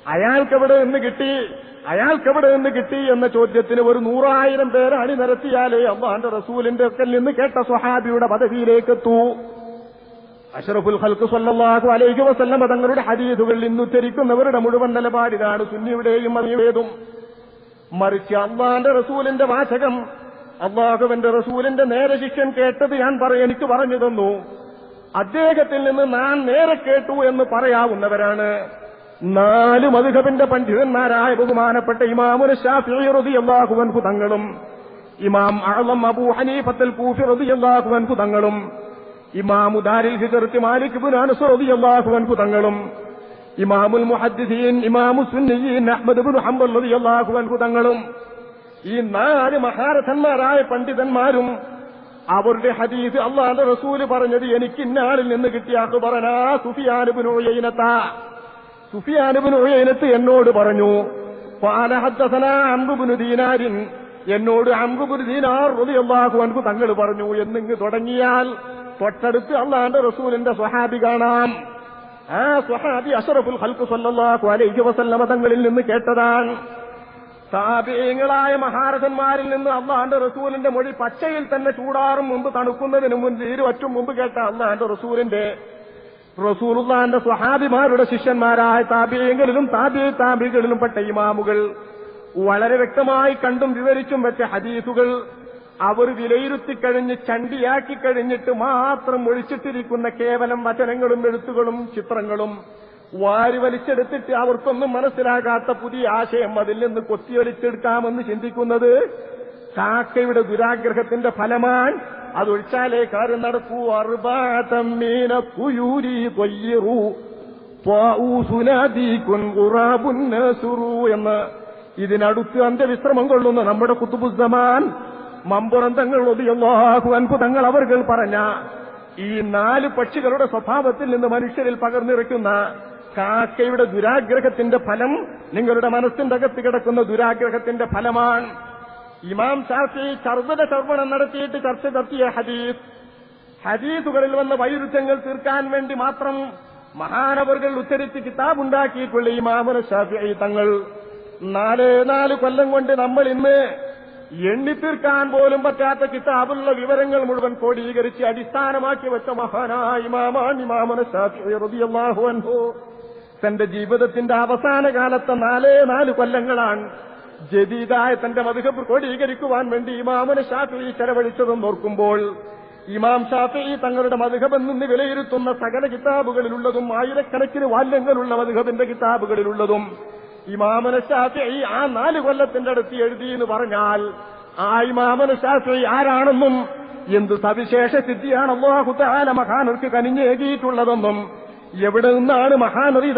അയാൾക്കെവിടെ നിന്ന് കിട്ടി? അയാൾക്കെവിടെ നിന്ന് കിട്ടി എന്ന ചോദ്യത്തിന് ഒരു നൂറായിരം പേര് അണിനിരത്തിയാലേ അള്ളാന്റെ റസൂലിന്റെ ഒക്കെ നിന്ന് കേട്ട സ്വഹാബിയുടെ പദവിയിലേക്ക് എത്തൂ അഷറഫുൽ ഹൽക്ക് സല്ലല്ലാഹു അലൈഹി വസല്ലം തങ്ങളുടെ ഹരീതുകൾ ഇന്ന് ഉദ്ധരിക്കുന്നവരുടെ മുഴുവൻ നിലപാടിലാണ് സുന്നിയുടെയും അതിവേതും മറിച്ച് അള്ളാന്റെ റസൂലിന്റെ വാചകം അള്ളാഹുവിന്റെ റസൂലിന്റെ നേരെ ശിഷ്യൻ കേട്ടത് ഞാൻ പറ എനിക്ക് പറഞ്ഞു തന്നു. അദ്ദേഹത്തിൽ നിന്ന് ഞാൻ നേരെ കേട്ടു എന്ന് പറയാവുന്നവരാണ്. നാല് മധുഹബിന്റെ പണ്ഡിതന്മാരായ ബഹുമാനപ്പെട്ട ഇമാമുൽ ഷാഫി റളിയല്ലാഹു അൻഹു തങ്ങളും ഇമാം അഅളം അബൂ ഹനീഫത്തുൽ കൂഫി റളിയല്ലാഹു അൻഹു തങ്ങളും ഇമാമു ദാരിൽ ഹിജർത്തി മാലിക് അൻഹു തങ്ങളും ഇമാമുൽ മുഹദ്ദീൻ ഇമാമു സുന്നീൻ അഹമ്മദ് ബുൻ ഹംബൽ റളിയല്ലാഹു അൻഹു തങ്ങളും ഈ നാല് മഹാരഥന്മാരായ പണ്ഡിതന്മാരും അവരുടെ ഹദീസ് അള്ളാന്റെ റസൂൽ പറഞ്ഞത് എനിക്ക് ഇന്നാളിൽ നിന്ന് കിട്ടിയ അക്ബറനാ സുഫിയാനുബിൻ ഉയൈനത്ത്. എന്നോട് പറഞ്ഞു ഫാല ഹദ്ദസനാ അംറുബിനു ദീനാരിൻ. എന്നോട് അംറുബിനു ദീനാർ റളിയല്ലാഹു അൻഹു തങ്ങൾ പറഞ്ഞു എന്നിങ്ങ് തുടങ്ങിയാൽ തൊട്ടടുത്ത് അള്ളാന്റെ റസൂലിന്റെ സ്വഹാബി കാണാം. ആ സ്വഹാബി അഷറഫുൽ ഹൽക്കു സല്ലാഹു അലൈഹി വസല്ലമ തങ്ങളിൽ നിന്ന് കേട്ടതാണ്. താപീയങ്ങളായ മഹാരഥന്മാരിൽ നിന്ന് അള്ളാന്റെ റസൂലിന്റെ മൊഴി പച്ചയിൽ തന്നെ ചൂടാറും മുമ്പ് തണുക്കുന്നതിന് മുൻപ് ഇരുവറ്റും മുമ്പ് കേട്ട അള്ളാന്റെ റസൂലിന്റെ റസൂലുള്ളാന്റെ സ്വഹാബിമാരുടെ ശിഷ്യന്മാരായ താബിയങ്ങളിലും താബി താപികളിലും പെട്ട ഇമാമുകൾ വളരെ വ്യക്തമായി കണ്ടും വിവരിച്ചും വെച്ച ഹദീസുകൾ അവർ വിലയിരുത്തി വിലയിരുത്തിക്കഴിഞ്ഞ് ചണ്ടിയാക്കി കഴിഞ്ഞിട്ട് മാത്രം ഒഴിച്ചിട്ടിരിക്കുന്ന കേവലം വചനങ്ങളും എഴുത്തുകളും ചിത്രങ്ങളും വാരി വലിച്ചെടുത്തിട്ട് അവർക്കൊന്നും മനസ്സിലാകാത്ത പുതിയ ആശയം അതിൽ നിന്ന് കൊത്തിയൊലിച്ചെടുക്കാമെന്ന് ചിന്തിക്കുന്നത് കാക്കയുടെ ദുരാഗ്രഹത്തിന്റെ ഫലമാണ് അതൊഴിച്ചാലേ കാര്യം നടക്കൂ. അറുബാതമ്മീന കുയൂരി തൊയ്യറൂ എന്ന് ഇതിനടുത്ത് അന്ത്യവിശ്രമം കൊള്ളുന്ന നമ്മുടെ കുത്തുബുസ്സമാൻ മമ്പുറന്തങ്ങൾ ഒതിയല്ലാഹു അൻപുതങ്ങൾ അവർകൾ പറഞ്ഞ ഈ നാല് പക്ഷികളുടെ സ്വഭാവത്തിൽ നിന്ന് മനുഷ്യരിൽ പകർന്നിറക്കുന്ന കാക്കയുടെ ദുരാഗ്രഹത്തിന്റെ ഫലം നിങ്ങളുടെ മനസ്സിന്റെ അകത്ത് കിടക്കുന്ന ദുരാഗ്രഹത്തിന്റെ ഫലമാണ്. ഇമാം ഷാഫി ചർവത ചർവണം നടത്തിയിട്ട് ചർച്ച നടത്തിയ ഹദീസ്. ഹദീസുകളിൽ വന്ന വൈരുദ്ധ്യങ്ങൾ തീർക്കാൻ വേണ്ടി മാത്രം മഹാനവറുകൾ ഉച്ചരിച്ച് കിതാബുണ്ടാക്കിയിട്ടുള്ള ഇമാമുന ഷാഫി തങ്ങൾ നാല് നാല് കൊല്ലം കൊണ്ട് നമ്മൾ ഇന്ന് എണ്ണിത്തീർക്കാൻ പോലും പറ്റാത്ത കിതാബുള്ള വിവരങ്ങൾ മുഴുവൻ കോടീകരിച്ച് അടിസ്ഥാനമാക്കി വെച്ച മഹാനായ ഇമാമാൻ ഇമാമുന ഷാഫി റളിയല്ലാഹു അൻഹു. തന്റെ ജീവിതത്തിന്റെ അവസാന കാലത്തെ നാലേ നാല് കൊല്ലങ്ങളാണ് ജദീദായ തന്റെ മധുഹബ് ക്രോഡീകരിക്കുവാൻ വേണ്ടി ഇമാമിന് ഷാഫി ചെലവഴിച്ചതെന്ന് ഓർക്കുമ്പോൾ ഇമാം ഷാഫി തങ്ങളുടെ മധുഹബ് നിന്ന് വിലയിരുത്തുന്ന സകല കിതാബുകളിലുള്ളതും ആയിരക്കണക്കിന് വാല്യങ്ങളുള്ള മധുഹബിന്റെ കിതാബുകളിലുള്ളതും ഇമാമന ഷാഫി ആ നാല് കൊല്ലത്തിന്റെ അടുത്ത് എഴുതി എന്ന് പറഞ്ഞാൽ ആ ഇമാമന് ഷാഫി ആരാണെന്നും എന്ത് സവിശേഷ സിദ്ധിയാണ് അള്ളാഹു താല മഹാനർക്ക് കനിഞ്ഞേകിയിട്ടുള്ളതെന്നും എവിടെ നിന്നാണ് മഹാനറി